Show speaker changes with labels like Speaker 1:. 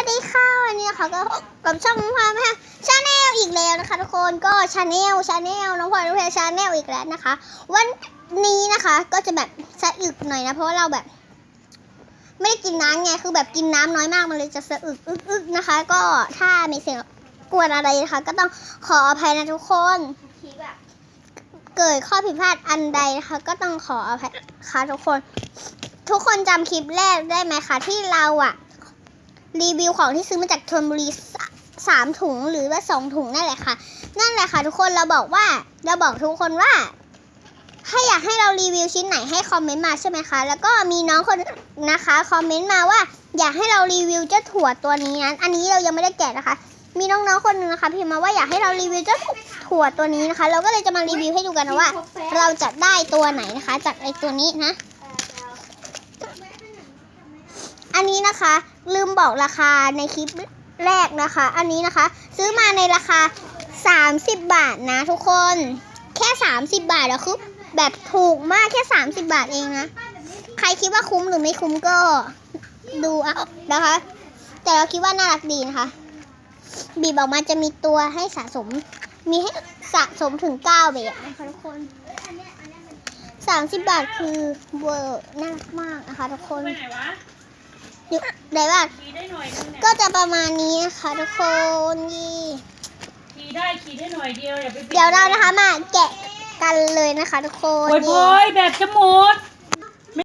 Speaker 1: วัสดีค่ะวันนี้นะคะก็กับช่องพลอยแม่ชาแนลอีกแล้วนะคะทุกคนก็ชาแนลชาแนลน้องพลอยน้องแพรชาแนลอีกแล้วนะคะ วันนี้นะคะก็จะแบบสะอึกหน่อยนะเพราะว่าเราแบบ ไม่ได้กินน้ำไงคือแบบกินน้ำน้อยมากมันเลยจะสะอึกอึกอึกนะคะ ก็ถ้ามีเสียงกวนอะไรนะคะ ก็ต้องขออภัยนะทุกคนเกิดข้อผิดพลาดอันใดนะคะ ก็ต้องขออภัยค่ะทุกคน ทุกคนจำคลิปแรกได้ไหมคะที่เราอะ รีวิวของที่ซื้อมาจากชนบุรีสามถุงหรือว่าสองถุงนั่นแหละค่ะ นั่นแหละค่ะทุกคนเราบอกว่าเราบอกทุกคนว่า ถ้าอยากให้เรารีวิวชิ้นไหนให้คอมเมนต์มาใช่ไหมคะ แล้วก็มีน้องคนนะคะคอมเมนต์มาว่าอยากให้เรารีวิวเจ้าถั่วตัวนี้นะอันนี้เรายังไม่ได้แกะนะคะ มีน้องๆคนหนึงนะคะพิมพ์มาว่าอยากให้เรารีวิวเจ้าถั่วตัวนี้นะคะ เราก็เลยจะมารีวิวให้ดูกันนะว่า เราจะได้ตัวไหนนะคะ จากไอตัวนี้นะ อันนี้นะคะ ลืมบอกราคาในคลิปแรกนะคะ อันนี้นะคะ ซื้อมาในราคา 30 บาทนะทุกคน แค่ 30 บาทแล้วคือแบบถูกมากแค่ 30 บาทเองนะ ใครคิดว่าคุ้มหรือไม่คุ้มก็ดูเอานะคะ แต่เราคิดว่าน่ารักดีนะคะ บีบออกมาจะมีตัวให้สะสม มีให้สะสมถึง9แบบนะคะทุกคน30 บาทคือเวอร์น่ารักมากนะคะทุกคน
Speaker 2: ไปไหนวะ
Speaker 1: อยู่ได้ว่า
Speaker 2: ขี่ได้หน่อยนึงเนี่ย
Speaker 1: ก็จะประมาณนี้นะคะทุกคนนี่
Speaker 2: ขี่ได้ขี่ได้หน่อยเดียวอย่าไปปิ
Speaker 1: เดี๋ยวเรานะคะมาแกะกันเลยนะคะทุกคน
Speaker 2: โอ้ยพล
Speaker 1: นี่
Speaker 2: อยแบตจะหมด